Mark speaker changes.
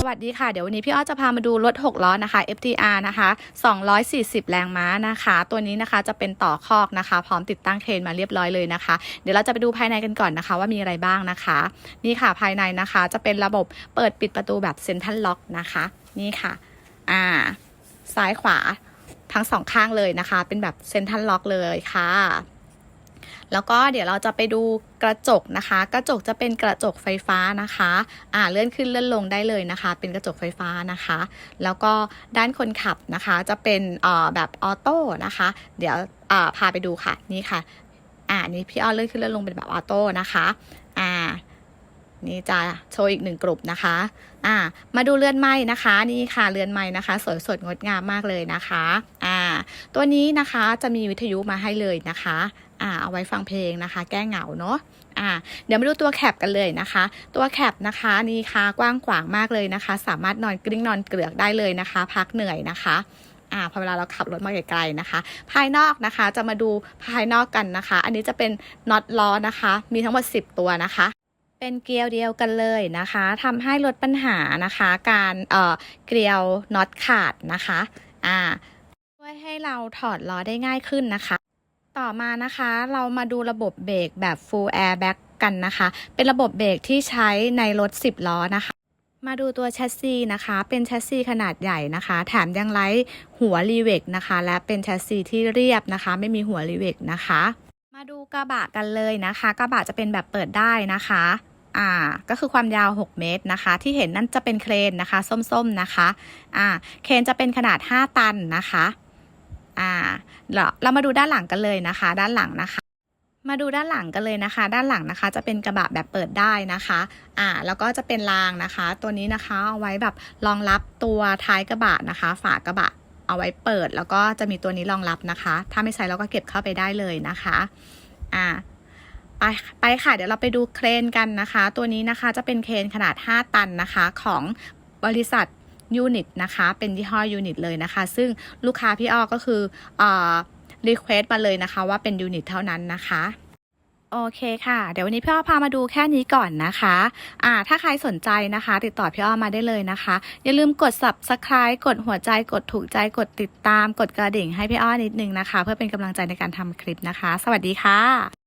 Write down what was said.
Speaker 1: สวัสดีค่ะ เดี๋ยววันนี้พี่อ้อจะพามาดูรถ 6 ล้อนะคะ FTR นะคะ 240 แรงม้านะคะ ตัวนี้นะคะจะเป็นต่อคอกนะคะ พร้อมติดตั้งเครนมาเรียบร้อยเลยนะคะ เดี๋ยวเราจะไปดูภายในกันก่อนนะคะ ว่ามีอะไรบ้างนะคะ นี่ค่ะภายในนะคะจะเป็นระบบเปิดปิดประตูแบบเซ็นทรัลล็อกนะคะ นี่ค่ะอ่าซ้ายขวาทั้งสองข้างเลยนะคะ เป็นแบบเซ็นทรัลล็อกเลยค่ะ แล้วก็เดี๋ยวเราจะไปดูกระจกนะคะ กระจกจะเป็นกระจกไฟฟ้านะคะอ่าเลื่อนขึ้นเลื่อนลงได้เลยนะคะ เป็นกระจกไฟฟ้านะคะ แล้วก็ด้านคนขับนะคะจะเป็นอ่อแบบออโต้นะคะ เดี๋ยวอ่าพาไปดูค่ะนี่ค่ะอ่านี่พี่อ้อเลื่อนขึ้นเลื่อนลงเป็นแบบออโต้นะคะอ่านี่จะโชว์อีกหนึ่งกลุ่มนะคะ อ่า มาดูเรือนไม้นะคะ นี่ค่ะเรือนไม้นะคะ สวยสดงดงามมากเลยนะคะ อ่า ตัวนี้นะคะจะมีวิทยุมาให้เลยนะคะอ่าเอาไว้ฟังเพลงนะคะ แก้เหงาเนาะอ่าเดี๋ยวมาดูตัวแคปกันเลยนะคะ ตัวแคปนะคะนี่ค่ะกว้างขวางมากเลยนะคะ สามารถนอนกลิ้งนอนเกลือกได้เลยนะคะ พักเหนื่อยนะคะอ่าพอเวลาเราขับรถมาไกลๆนะคะ ภายนอกนะคะจะมาดูภายนอกกันนะคะ อันนี้จะเป็นน็อตล้อนะคะ มีทั้งหมด 10 ตัวนะคะเป็นเกลียวเดียวกันเลยนะคะทำให้ลดปัญหานะคะ การเอ่อเกลียวน็อตขาดนะคะ อ่า ช่วยให้เราถอดล้อได้ง่ายขึ้นนะคะ ต่อมานะคะเรามาดูระบบเบรกแบบ full airbag กันนะคะ เป็นระบบเบรกที่ใช้ในรถ 10 ล้อนะคะ มาดูตัวแชสซีนะคะ เป็นแชสซีขนาดใหญ่นะคะ แถมยังไร้หัวรีเวกนะคะ และเป็นแชสซีที่เรียบนะคะ ไม่มีหัวรีเวกนะคะ มาดูกระบะกันเลยนะคะ กระบะจะเป็นแบบเปิดได้นะคะอ่าก็คือความยาว 6 เมตรนะคะ ที่เห็นนั่นจะเป็นเครนนะคะ ส้มๆนะคะอ่าเครนจะเป็นขนาด 5 ตันนะคะ อ่าเราเรามาดูด้านหลังกันเลยนะคะ ด้านหลังนะคะ มาดูด้านหลังกันเลยนะคะ ด้านหลังนะคะ จะเป็นกระบะแบบเปิดได้นะคะ อ่า แล้วก็จะเป็นรางนะคะ ตัวนี้นะคะเอาไว้แบบรองรับตัวท้ายกระบะนะคะ ฝากระบะเอาไว้เปิด แล้วก็จะมีตัวนี้รองรับนะคะ ถ้าไม่ใช้เราก็เก็บเข้าไปได้เลยนะคะ อ่าไปไปค่ะเดี๋ยวเราไปดูเครนกันนะคะ ตัวนี้นะคะจะเป็นเครนขนาด 5 ตันนะคะของบริษัท ยูนิตนะคะ เป็นยี่ห้อยูนิตเลยนะคะ ซึ่งลูกค้าพี่อ้อก็คืออ่ารีเควสต์มาเลยนะคะ ว่าเป็นยูนิตเท่านั้นนะคะโอเคค่ะ เดี๋ยววันนี้พี่อ้อพามาดูแค่นี้ก่อนนะคะ อ่า ถ้าใครสนใจนะคะ ติดต่อพี่อ้อมาได้เลยนะคะ อย่าลืมกด subscribe กดหัวใจ กดถูกใจ กดติดตาม กดกระดิ่งให้พี่อ้อนิดนึงนะคะ เพื่อเป็นกำลังใจในการทำคลิปนะคะ สวัสดีค่ะ